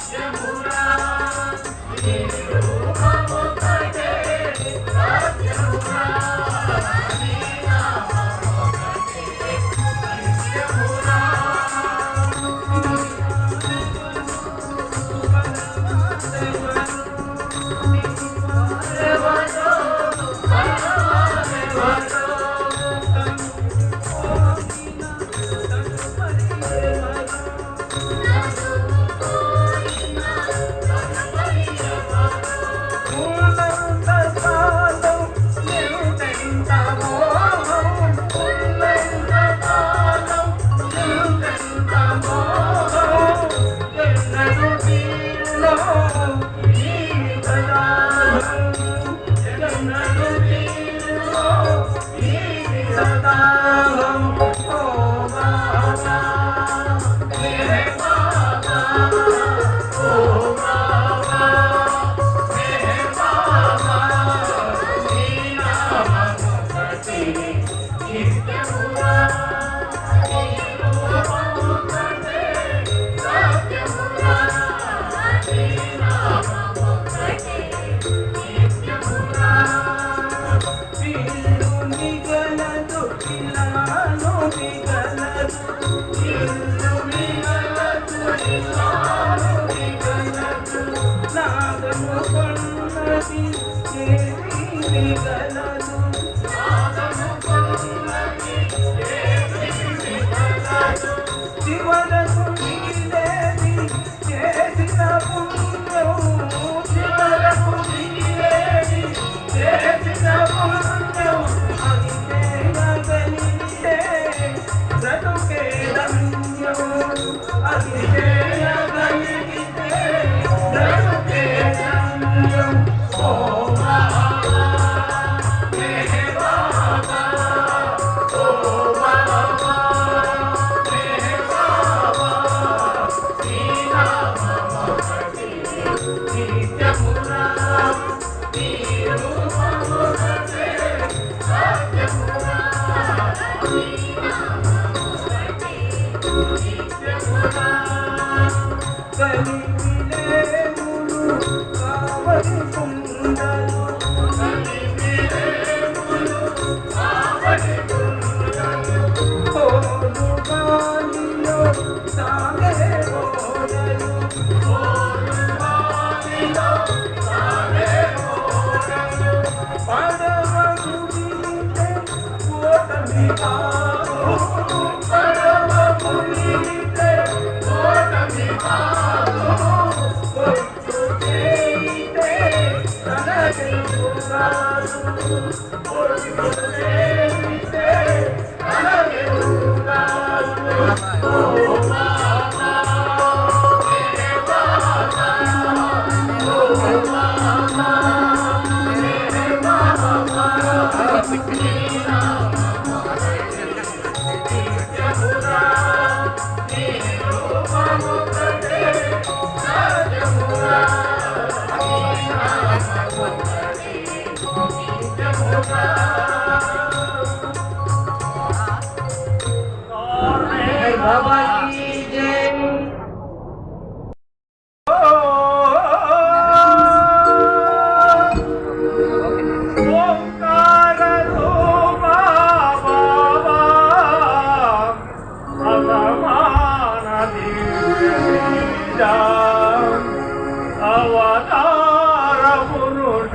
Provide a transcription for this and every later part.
Thank you. అవతార ಅವತಾರ ಪುರುಷ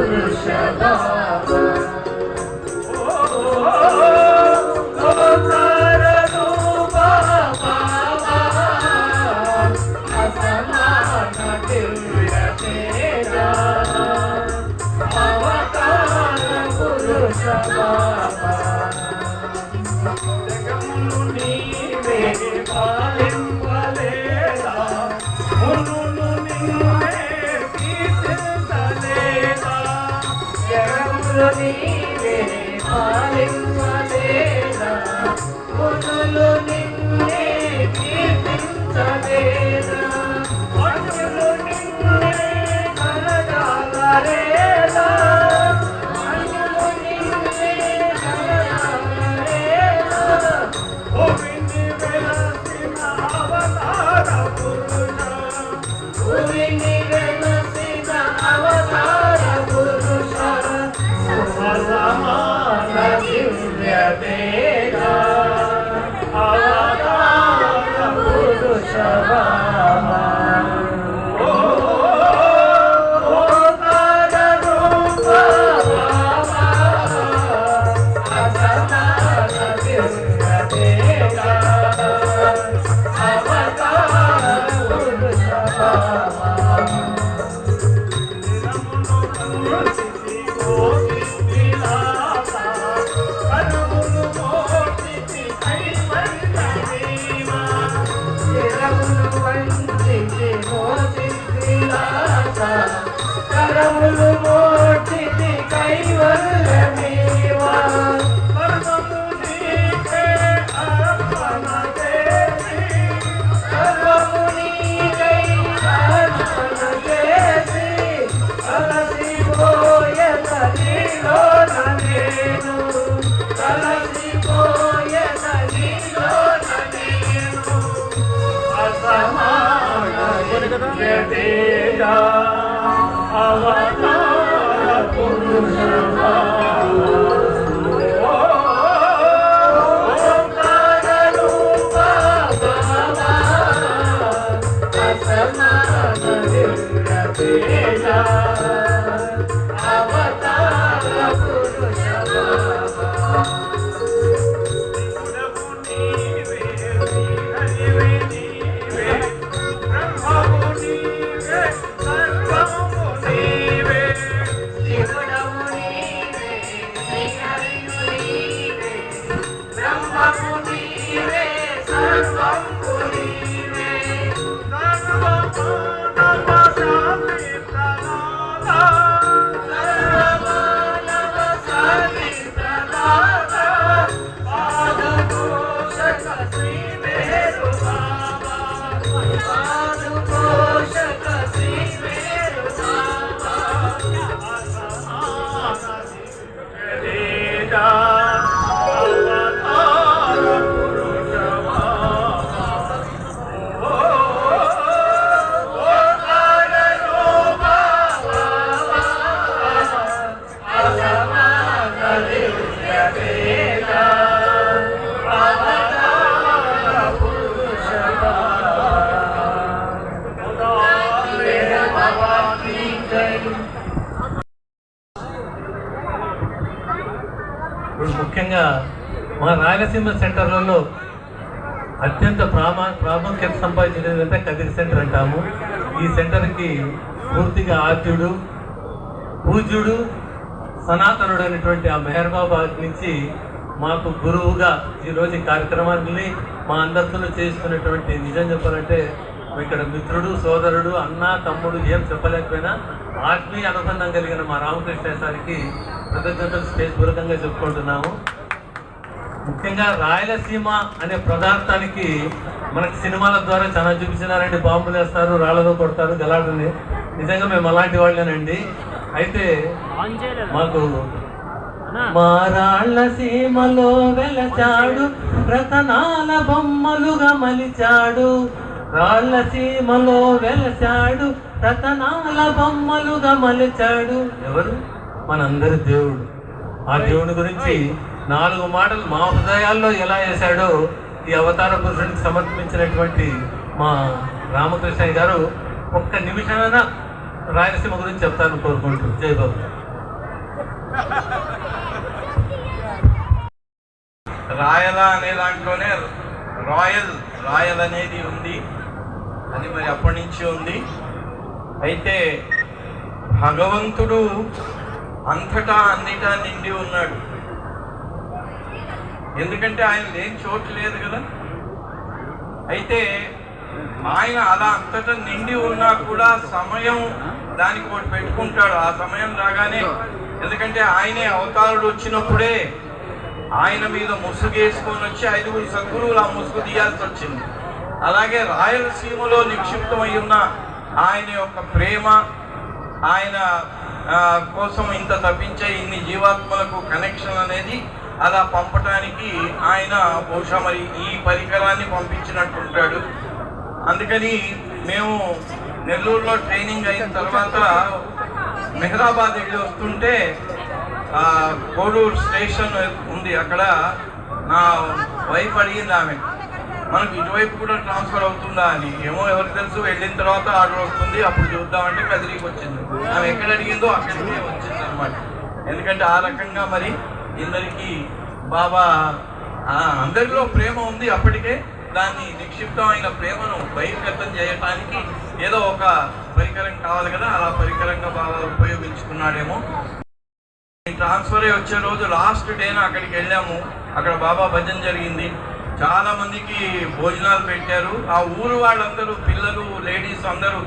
Guru Shalom. Hare Thank you. Rayalaseema సెంటర్లలో అత్యంత ప్రామా ప్రాముఖ్యత సంపాదించినది అంటే కదిరి సెంటర్ అంటాము. ఈ సెంటర్కి పూర్తిగా ఆద్యుడు పూజ్యుడు సనాతనుడు అనేటువంటి ఆ మెహర్బాబాద్ నుంచి మాకు గురువుగా ఈరోజు ఈ కార్యక్రమాన్ని మా అందరితో చేస్తున్నటువంటి నిజం చెప్పాలంటే ఇక్కడ మిత్రుడు సోదరుడు అన్న తమ్ముడు ఏం చెప్పలేకపోయినా ఆత్మీయ అనుబంధం కలిగిన మా రామకృష్ణ సారికి కృతజ్ఞతలు స్టేజ్ పూర్వకంగా చెప్పుకుంటున్నాము. ముఖ్యంగా రాయలసీమ అనే పదార్థానికి మనకి సినిమాల ద్వారా చాలా చూపించినారండి. బాంబులు వేస్తారు రాళ్ళతో కొడతారు గలాడని నిజంగా మేము అలాంటి వాళ్ళేనండి. అయితే మాకు మా సీమలో వెలచాడు రతనాల బొమ్మలుగా మలిచాడు. రాళ్ళ సీమలో వెలచాడు రతనాల బొమ్మలుగా మలిచాడు. ఎవరు? మనందరి దేవుడు. ఆ దేవుని గురించి నాలుగు మాటలు మా హృదయాల్లో ఎలా వేశాడో ఈ అవతార పురుషుడికి సమర్పించినటువంటి మా రామకృష్ణయ్య గారు ఒక్క నిమిషమైనా రాయలసీమ గురించి చెప్తాను కోరుకుంటూ. జయబాబు రాయల అనే దాంట్లోనే రాయల్ రాయల్ అనేది ఉంది. అది మరి అప్పటి నుంచి ఉంది. అయితే భగవంతుడు అంతటా అన్నిటా నిండి ఉన్నాడు. ఎందుకంటే ఆయన లేని చోటు లేదు కదా? అయితే ఆయన అలా అంతటా నిండి ఉన్నా కూడా సమయం దానికి ఒకటి పెట్టుకుంటాడు. ఆ సమయం రాగానే ఎందుకంటే ఆయనే అవతారుడు వచ్చినప్పుడే ఆయన మీద ముసుగేసుకొని వచ్చి ఐదుగురు సద్గురువులు ఆ ముసుగు తీయాల్సి వచ్చింది. అలాగే రాయలసీమలో నిక్షిప్తమై ఉన్న ఆయన యొక్క ప్రేమ ఆయన కోసం ఇంత తప్పించే ఇన్ని జీవాత్మలకు కనెక్షన్ అనేది అలా పంపటానికి ఆయన బహుశా మరి ఈ పరికరాన్ని పంపించినట్టుంటాడు. అందుకని మేము నెల్లూరులో ట్రైనింగ్ అయిన తర్వాత మెహరాబాద్ వెళ్ళి వస్తుంటే కోడూరు స్టేషన్ ఉంది. అక్కడ నా వైఫ్ అడిగింది ఆమె మనకు ఇటువైపు కూడా ట్రాన్స్ఫర్ అవుతుందా అని? ఏమో ఎవరికి తెలుసు. వెళ్ళిన తర్వాత ఆర్డర్ వస్తుంది. అప్పుడు చూద్దామంటే కదిరికి వచ్చింది. ఆమె ఎక్కడ అడిగిందో అక్కడికే వచ్చింది అనమాట ఎందుకంటే ఆ రకంగా మరి ఇందరికీ బాబా అందరిలో ప్రేమ ఉంది అప్పటికే దాన్ని నిక్షిప్తమైన ప్రేమను బహిర్గతం చేయటానికి ఏదో ఒక పరికరం కావాలి కదా అలా పరికరంగా బాగా ఉపయోగించుకున్నాడేమో. ట్రాన్స్ఫర్ అయ్యి వచ్చే రోజు లాస్ట్ డేన అక్కడికి వెళ్ళాము. అక్కడ బాబా భజన జరిగింది. చాలా మందికి భోజనాలు పెట్టారు. ఆ ఊరు వాళ్ళందరూ పిల్లలు లేడీస్ అందరూ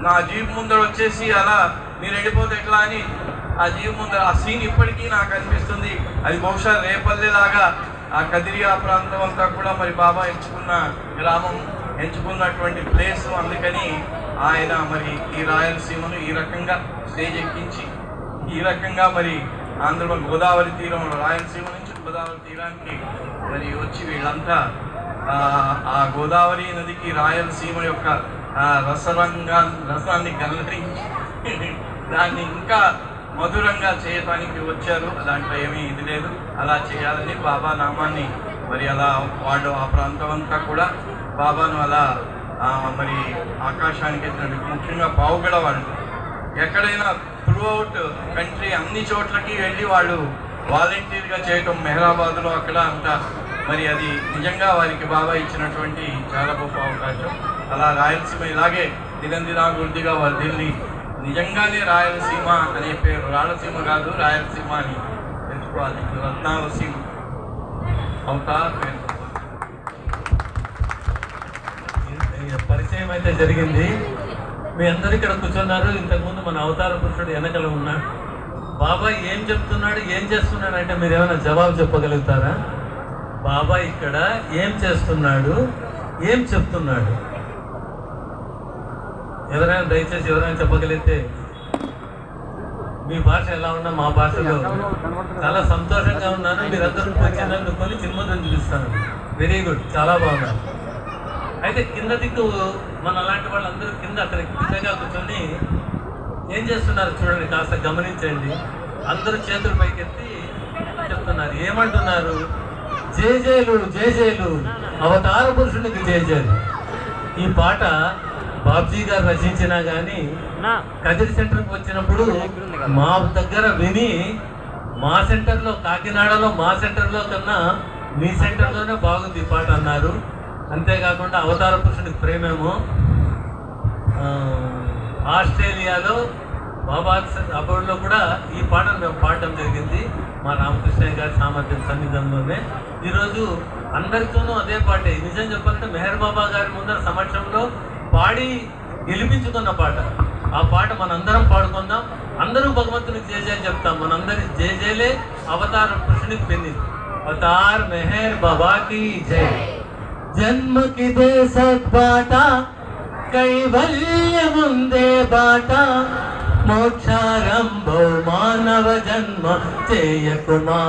నా జీప్ ముందర వచ్చేసి అలా మీరు వెళ్ళిపోతే ఎట్లా? అని ఆ జీవం ముందు ఆ సీన్ ఇప్పటికీ నాకు అనిపిస్తుంది. అది బహుశా రేపల్లెలాగా ఆ కదిరియా ప్రాంతం అంతా కూడా మరి బాబా ఎంచుకున్న గ్రామం ఎంచుకున్నటువంటి ప్లేస్ అందుకని ఆయన మరి ఈ రాయలసీమను ఈ రకంగా స్టేజ్ ఎక్కించి ఈ రకంగా మరి ఆంధ్ర గోదావరి తీరం రాయలసీమ నుంచి గోదావరి తీరానికి మరి వచ్చి వీళ్ళంతా ఆ, గోదావరి నదికి రాయలసీమ యొక్క రసరంగా రసాన్ని కలరించి దాన్ని ఇంకా మధురంగా చేయటానికి వచ్చారు. దాంట్లో ఏమీ ఇది లేదు. అలా చేయాలని బాబా నామాన్ని మరి అలా వాళ్ళు ఆ ప్రాంతం అంతా కూడా బాబాను అలా మరి ఆకాశానికి ఎత్తినట్టు ముఖ్యంగా పావుగడ వాళ్ళు ఎక్కడైనా త్రూఅవుట్ కంట్రీ అన్ని చోట్లకి వెళ్ళి వాళ్ళు వాలంటీర్గా చేయటం మెహరాబాద్లో అక్కడ అంతా మరి అది నిజంగా వారికి బాబా ఇచ్చినటువంటి చాలా గొప్ప అవకాశం. అలా రాయలసీమ ఇలాగే దినందినాభివృద్ధిగా వర్ధిల్లి నిజంగానే రాయలసీమ అనే పేరు. రాయలసీమ కాదు రాయలసీమ అని తెలుసుకోవాలి. రత్నాలసీమ అవుతా పేరు. పరిచయం అయితే జరిగింది. మీ అందరు ఇక్కడ కూర్చున్నారు. ఇంతకుముందు మన అవతార పురుషుడు వెనకల ఉన్నాడు బాబాయ్ ఏం చెప్తున్నాడు ఏం చేస్తున్నాడు అంటే మీరు ఏమైనా జవాబు చెప్పగలుగుతారా? బాబాయ్ ఇక్కడ ఏం చేస్తున్నాడు ఏం చెప్తున్నాడు? ఎవరైనా దయచేసి ఎవరైనా చెప్పగలిగితే మీ భాష ఎలా ఉన్నా మా భాషలో చాలా సంతోషంగా ఉన్నాను. మీరందరూ వచ్చినందుకొని చిన్మదని చూపిస్తాను వెరీ గుడ్. చాలా బాగున్నాను. అయితే కింద దిక్కు మన అలాంటి వాళ్ళందరూ కింద అక్కడ కిందగా కూర్చొని ఏం చేస్తున్నారు చూడండి కాస్త గమనించండి. అందరూ చేతులు పైకెత్తి చెప్తున్నారు. ఏమంటున్నారు? జేజేలు జేజేలు అవతార పురుషునికి జేజేలు ఈ పాట బాబ్జీ గారు రచించినా కానీ కదిరి సెంటర్కి వచ్చినప్పుడు మా దగ్గర విని మా సెంటర్లో కాకినాడలో మా సెంటర్లో కన్నా మీ సెంటర్లోనే బాగుంది ఈ పాట అన్నారు. అంతేకాకుండా అవతార పురుషుడికి ప్రేమేమో ఆస్ట్రేలియాలో బాబా అబౌడ్లో కూడా ఈ పాటను మేము పాడడం జరిగింది. మా రామకృష్ణయ్య గారి సామర్థ్యం సన్నిధంలోనే ఈరోజు అందరితోనూ అదే పాటే. నిజం చెప్పాలంటే మెహర్ బాబా గారి ముందర సమక్షంలో పాడి గెలిపించుకున్న పాట. ఆ పాట మనందరం పాడుకుందాం. అందరూ భగవంతునికి జేజే చెప్తాం. మనందరి జేజేలే అవతార కృష్ణునికి పెళ్ళింది అవతార్ మెహర్ బాబాకి జై. జన్మ కి దే సద్బాట కైవల్య బాట. మోక్షారంభో మానవ జన్మ చేయకు మా